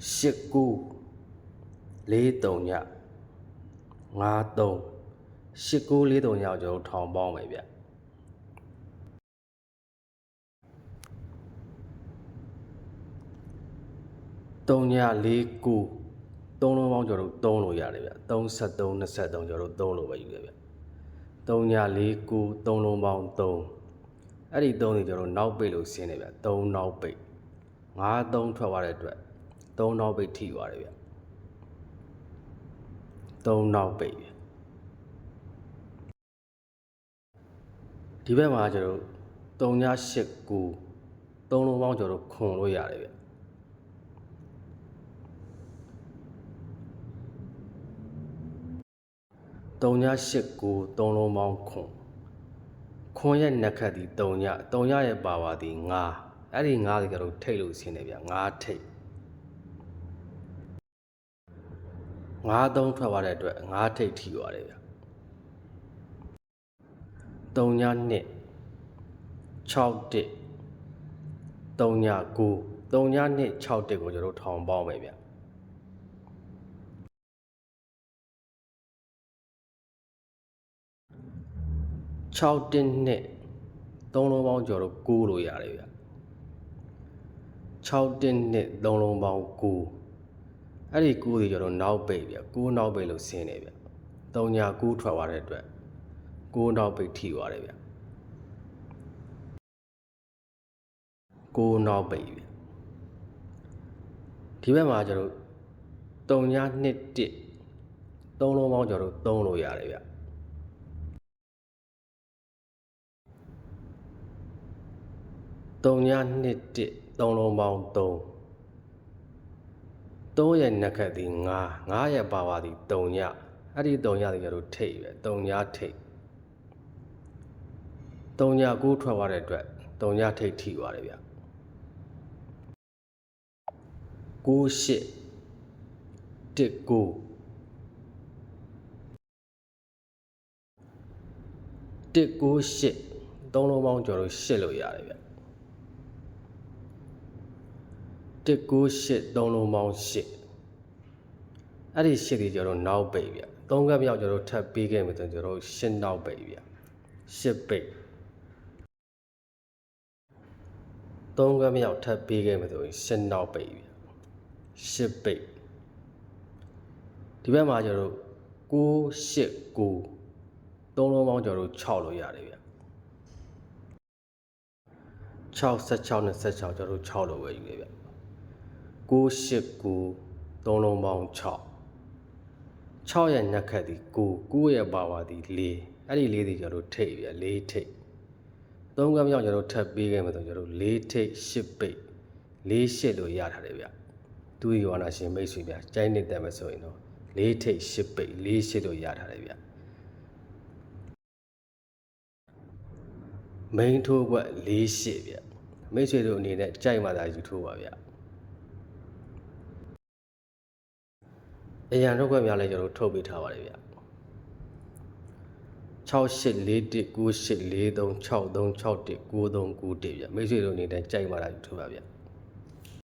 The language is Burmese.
89 43ည53 89 43ညကိုကျွန်တော်တို့ထောင်ပေါင်းမယ်ဗျ3ည49 3လုံးပေါင်းကျွန်တော်တို့3လို့ရတယ်ဗျ33 23ကျွန်တော်တို့3လို့ပဲယူတယ်ဗျ3ည49 3လုံးပေါင်း3အဲ့ဒီ3တွေကျွန်တော်တို့နောက်ပိတ်လို့ဆင်းတယ်ဗျ3နောက်ပိတ်5 3ထွက်သွားတဲ့အတွက် 3နောက်ပိတ်ထိသွားတယ်ဗျ3နောက်ပိတ်ဗျဒီဘက်မှာကျွန်တော်3ည8 9 3လုံးပေါင်းကျွန်တော်တို့ခွန်လို့ရတယ်ဗျ3ည8 9 3လုံးပေါင်းခွန်ခွန်ရဲ့နက်ခတ်ဒီ3ည3ညရဲ့ပါပါဒီ9အဲ့ဒီ9ဒီကျွန်တော်ထိတ်လို့ဆင်းတယ်ဗျ9ထိတ် 9သုံးထွက်သွားတဲ့အတွက်9ထိတ်ထိသွားတယ်ဗျ3ည2 6တစ်3ည9 3ည2 6တစ်ကိုကျွန်တော်ထောင်ပေါင်းမယ်ဗျ6တစ်နဲ့3လုံးပေါင်းကျွန်တော်9လို့ရတယ်ဗျ6တစ်နဲ့3လုံးပေါင်း9 အဲ့ဒီ9တွေကျွန်တော်နောက်ပိတ်ဗျ9နောက်ပိတ်လို့ဆင်းတယ်ဗျ3ည9ထွက်သွားတဲ့အတွက်9နောက်ပိတ်ထိသွားတယ်ဗျ9နောက်ပိတ်ဗျဒီဘက်မှာကျွန်တော်3ည2 1 3လုံးပေါင်းကျွန်တော်3လို့ရတယ်ဗျ3ည2 1 3လုံးပေါင်း3 3ရဲ့နက်ခတ်ဒီ9 9ရဲ့ပါပါဒီ3ညအဲ့ဒီ3ညဒီကျတော့ထိတ်ပဲ3ညထိတ်3ည9ထွက်သွားတဲ့အတွက်3ညထိတ်ထိသွားတယ်ဗျ9 8 1 9 1 9 8 3လုံးပေါင်းကျော်လို့8လို့ရတယ်ဗျ 198 3လုံးပေါင်း8အဲ့ဒီ8တွေကျတော့နောက်ပိတ်ဗျ3ကပ်မြောက်ကျတော့ထပ်ပေးခဲ့မယ်ဆိုရင်ကျတော့8နောက်ပိတ်ဗျ8ပိတ်3ကပ်မြောက်ထပ်ပေးခဲ့မယ်ဆိုရင်8နောက်ပိတ်ဗျ8ပိတ်ဒီဘက်မှာကျတော့9 8 9 3လုံးပေါင်းကျတော့6လို့ရတယ်ဗျ6 16နဲ့16ကျတော့6လို့ပဲယူတယ်ဗျ 9 8 9 3လုံးပေါင်း6 6ရဲ့နက်ခတ်ဒီ9 9ရဲ့ပါဝါဒီ4အဲ့ဒီ4ဒီကျတော့ထိတ်ပြ4ထိတ်3ကမြောက်ကျတော့ထပ်ပေးခဲ့မယ်ဆိုကျတော့4ထိတ်10ပိတ်4ရှစ်လို့ရထားတယ်ဗျသူယောနာရှင်မိတ်ဆွေဗျကျိုင်းနေတယ်မယ်ဆိုရင်တော့4ထိတ်10ပိတ်4ရှစ်လို့ရထားတယ်ဗျမိန်ထိုးကွက်4ရှစ်ဗျမိတ်ဆွေတို့အနေနဲ့ကြိုက်မှသာယူထိုးပါဗျ အရန်တော့ခွက်များလည်းကျွန်တော်ထုတ်ပေးထားပါတယ်ဗျ6841984363619391ဗျမိတ်ဆွေတို့အနေနဲ့ကြိုက်မှသာယူထိုးပါဗျ